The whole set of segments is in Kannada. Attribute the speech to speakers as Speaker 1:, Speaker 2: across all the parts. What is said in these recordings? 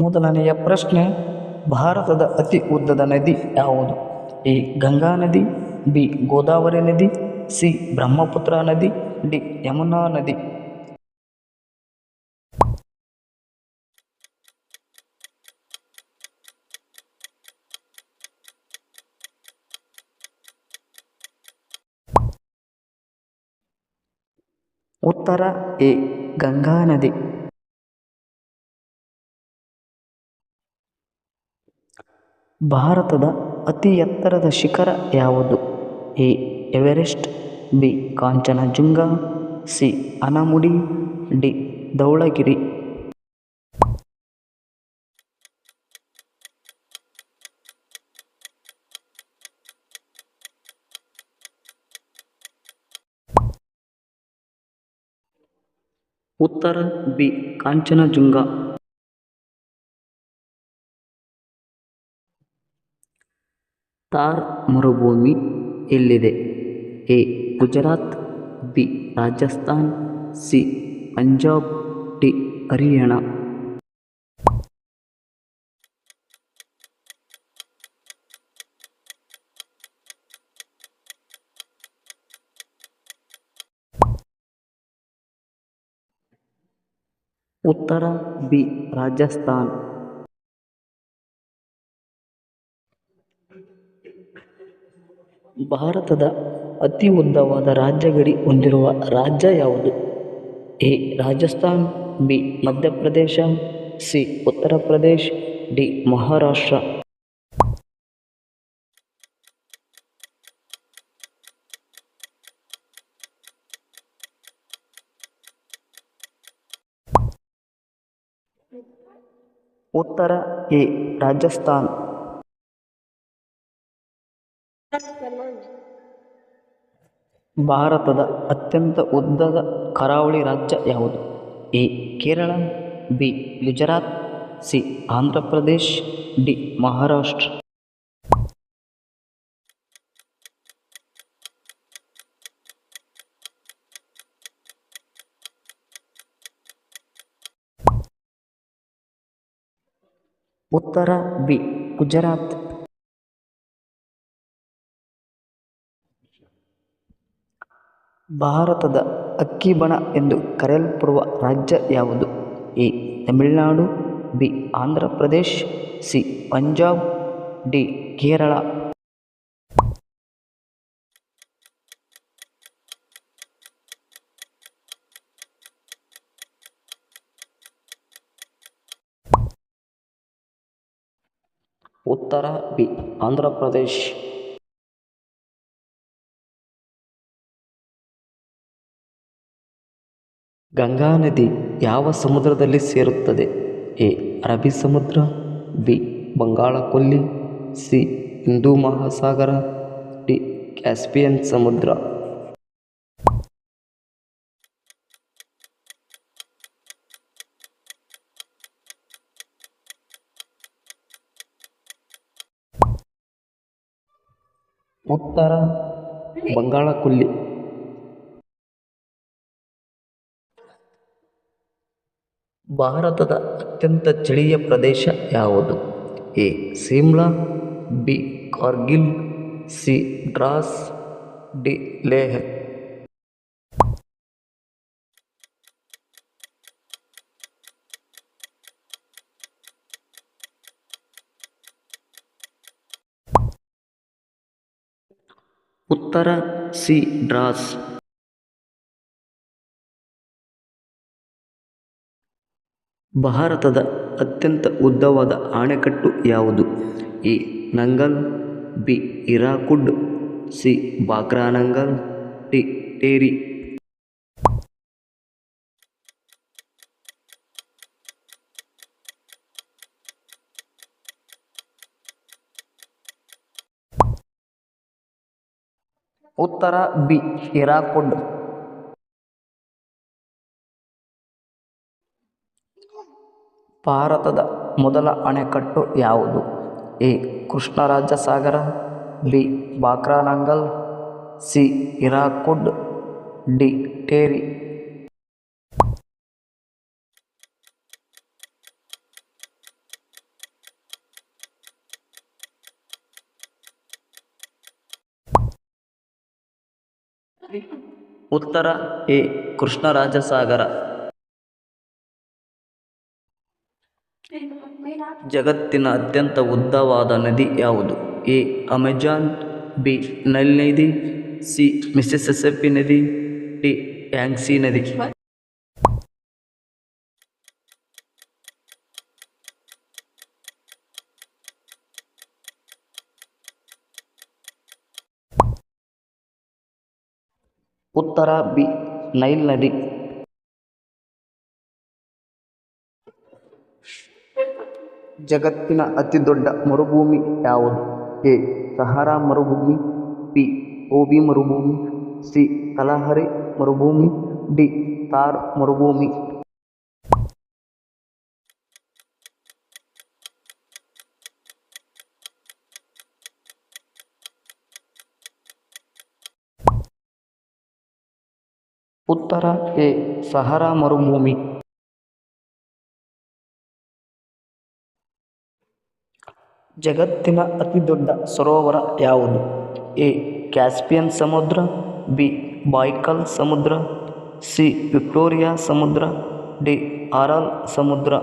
Speaker 1: ಮೊದಲನೆಯ ಪ್ರಶ್ನೆ, ಭಾರತದ ಅತಿ ಉದ್ದದ ನದಿ ಯಾವುದು? ಎ, ಗಂಗಾ ನದಿ, ಬಿ, ಗೋದಾವರಿ ನದಿ, ಸಿ, ಬ್ರಹ್ಮಪುತ್ರ ನದಿ, ಡಿ, ಯಮುನಾ ನದಿ. ಉತ್ತರ, ಎ, ಗಂಗಾ ನದಿ. ಭಾರತದ ಅತಿ ಎತ್ತರದ ಶಿಖರ ಯಾವುದು? A. Everest, B. Kanchenjunga, C. Anamudi, D. Dhaulagiri. ಉತ್ತರ, ಬಿ. ಕಾಂಚನಜುಂಗ. ಥಾರ್ ಮರುಭೂಮಿ ಎಲ್ಲಿದೆ? A. Gujarat B. Rajasthan C. Punjab D. Haryana. ಉತ್ತರ ಬಿ. ರಾಜಸ್ಥಾನ್. ಭಾರತದ ಅತಿ ಉದ್ದವಾದ ರಾಜ್ಯ ಗಡಿ ಹೊಂದಿರುವ ರಾಜ್ಯ ಯಾವುದು? A. Rajasthan, B. Madhya Pradesh, C. Uttar Pradesh, D. Maharashtra. ಉತ್ತರ ಎ. ರಾಜಸ್ಥಾನ್. ಭಾರತದ ಅತ್ಯಂತ ಉದ್ದದ ಕರಾವಳಿ ರಾಜ್ಯ ಯಾವುದು? A. Kerala, B. Gujarat, C. Andhra Pradesh D. Maharashtra. ಉತ್ತರ, ಬಿ. ಗುಜರಾತ್. ಭಾರತದ ಅಕ್ಕಿಬಣ ಎಂದು ಕರೆಯಲ್ಪಡುವ ರಾಜ್ಯ ಯಾವುದು? A. Tamil Nadu, B. Andhra Pradesh C. Punjab, D. Kerala. ಉತ್ತರ, ಬಿ. ಆಂಧ್ರ ಪ್ರದೇಶ್ ಗಂಗಾ ನದಿ ಯಾವ ಸಮುದ್ರದಲ್ಲಿ ಸೇರುತ್ತದೆ? ಎ. ಅರಬ್ಬಿ ಸಮುದ್ರ, ಬಿ. ಬಂಗಾಳ ಕೊಲ್ಲಿ ಸಿ. ಹಿಂದೂ ಮಹಾಸಾಗರ, ಡಿ. ಕ್ಯಾಸ್ಪಿಯನ್ ಸಮುದ್ರ. ಉತ್ತರ ಬಂಗಾಳ ಕೊಲ್ಲಿ ಭಾರತದ ಅತ್ಯಂತ ಚಳಿಯ ಪ್ರದೇಶ ಯಾವುದು? A Shimla B, Kargil, C, Dras, D, Leh. ಉತ್ತರ, ಸಿ, ಡ್ರಾಸ್. ಭಾರತದ ಅತ್ಯಂತ ಉದ್ದವಾದ ಅಣೆಕಟ್ಟು ಯಾವುದು? A. Nangal, B. Hirakud C. Bhakra Nangal, D. Tehri. ಉತ್ತರ, ಬಿ. ಹಿರಾಕುಡ್. ಭಾರತದ ಮೊದಲ ಅಣೆಕಟ್ಟು ಯಾವುದು? A. Krishnaraja Sagar, B. Bhakra Nangal, C. Hirakud D. Tehri. ಉತ್ತರ ಎ. ಕೃಷ್ಣರಾಜಸಾಗರ ಜಗತ್ತಿನ ಅತ್ಯಂತ ಉದ್ದವಾದ ನದಿ ಯಾವುದು? ಎ, ಅಮೆಜಾನ್, ಬಿ, ನೈಲ್ ನದಿ, ಸಿ ಮಿಸಿಸಿಪ್ಪಿ ನದಿ, ಡಿ, ಯಾಂಗ್ಸಿ ನದಿ. ಉತ್ತರ ಬಿ, ನೈಲ್ ನದಿ. ಜಗತ್ತಿನ ಅತಿದೊಡ್ಡ ಮರುಭೂಮಿ ಯಾವುದು? ಎ. ಸಹಾರಾ ಮರುಭೂಮಿ, ಬಿ. ಓಬಿ ಮರುಭೂಮಿ, ಸಿ. ಕಲಹರಿ ಮರುಭೂಮಿ, ಡಿ. ಥಾರ್ ಮರುಭೂಮಿ. ಉತ್ತರ, ಎ. ಸಹಾರಾ ಮರುಭೂಮಿ. ಜಗತ್ತಿನ ಅತಿದೊಡ್ಡ ಸರೋವರ ಯಾವುದು? ಎ. ಕ್ಯಾಸ್ಪಿಯನ್ ಸಮುದ್ರ, ಬಿ. ಬಾಯ್ಕಲ್ ಸಮುದ್ರ, ಸಿ. ವಿಕ್ಟೋರಿಯಾ ಸಮುದ್ರ, ಡಿ. ಆರಾಲ್ ಸಮುದ್ರ.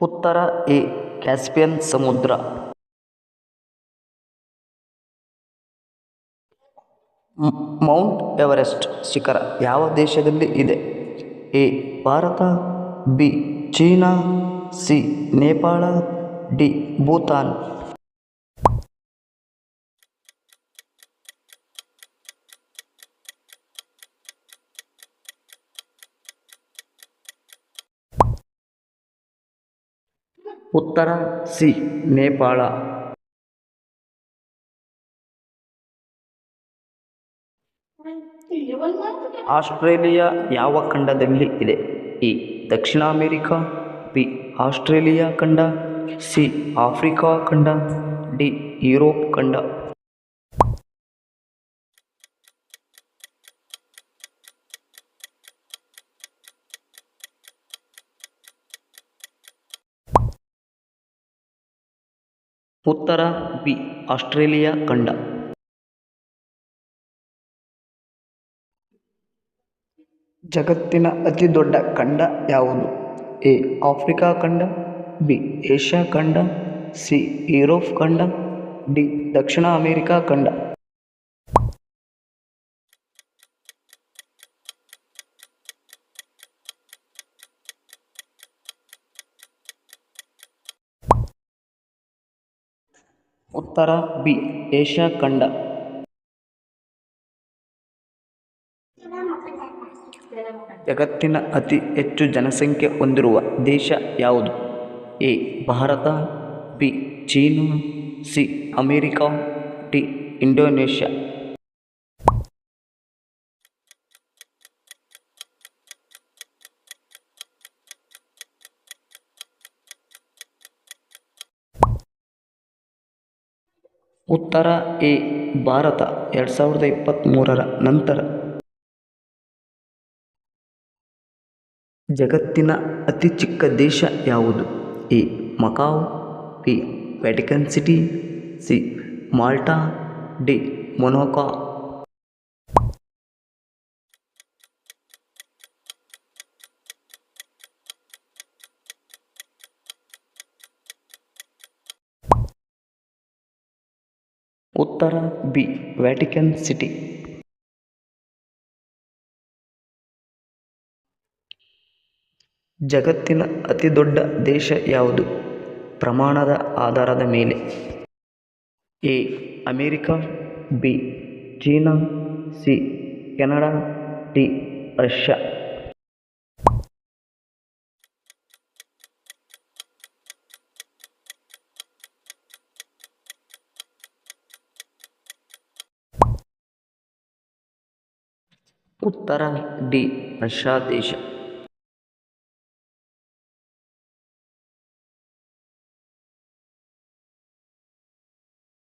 Speaker 1: ಉತ್ತರ ಎ. ಕ್ಯಾಸ್ಪಿಯನ್ ಸಮುದ್ರ. ಮೌಂಟ್ ಎವರೆಸ್ಟ್ ಶಿಖರ ಯಾವ ದೇಶದಲ್ಲಿ ಇದೆ? A, Bharat, B, China, C, Nepal, D, Bhutan. ಉತ್ತರ, ಸಿ, ನೇಪಾಳ. ಆಸ್ಟ್ರೇಲಿಯಾ ಯಾವ ಖಂಡದಲ್ಲಿ ಇದೆ? ಎ, ದಕ್ಷಿಣ ಅಮೇರಿಕಾ, ಬಿ, ಆಸ್ಟ್ರೇಲಿಯಾ ಖಂಡ, ಸಿ, ಆಫ್ರಿಕಾ ಖಂಡ, ಡಿ, ಯುರೋಪ್ ಖಂಡ. ಉತ್ತರ, ಬಿ, ಆಸ್ಟ್ರೇಲಿಯಾ ಖಂಡ. ಜಗತ್ತಿನ ಅತಿ ದೊಡ್ಡ ಖಂಡ ಯಾವುದು? ಎ. ಆಫ್ರಿಕಾ ಖಂಡ, ಬಿ. ಏಷ್ಯಾ ಖಂಡ, ಸಿ. ಯುರೋಪ್ ಖಂಡ, ಡಿ. ದಕ್ಷಿಣ ಅಮೆರಿಕಾ ಖಂಡ. ಉತ್ತರ, ಬಿ. ಏಷ್ಯಾ ಖಂಡ. ಜಗತ್ತಿನ ಅತಿ ಹೆಚ್ಚು ಜನಸಂಖ್ಯೆ ಹೊಂದಿರುವ ದೇಶ ಯಾವುದು? A. Bharata, B. China, C. America, D. Indonesia. ಉತ್ತರ ಎ. ಭಾರತ, ಎರಡು ಸಾವಿರದ ಇಪ್ಪತ್ತ್ಮೂರರ ನಂತರ ಜಗತ್ತಿನ ಅತಿ ಚಿಕ್ಕ ದೇಶ ಯಾವುದು? A. Macau, B. Vatican city, C. Malta, D. Monaco. ಉತ್ತರ, ಬಿ. Vatican City. ಜಗತ್ತಿನ ಅತಿ ದೊಡ್ಡ ದೇಶ ಯಾವುದು? ಪ್ರಮಾಣದ ಆಧಾರದ ಮೇಲೆ. A. America, B. China, C. Canada, D. Russia. ಉತ್ತರ, ಡಿ. ರಷ್ಯಾ ದೇಶ.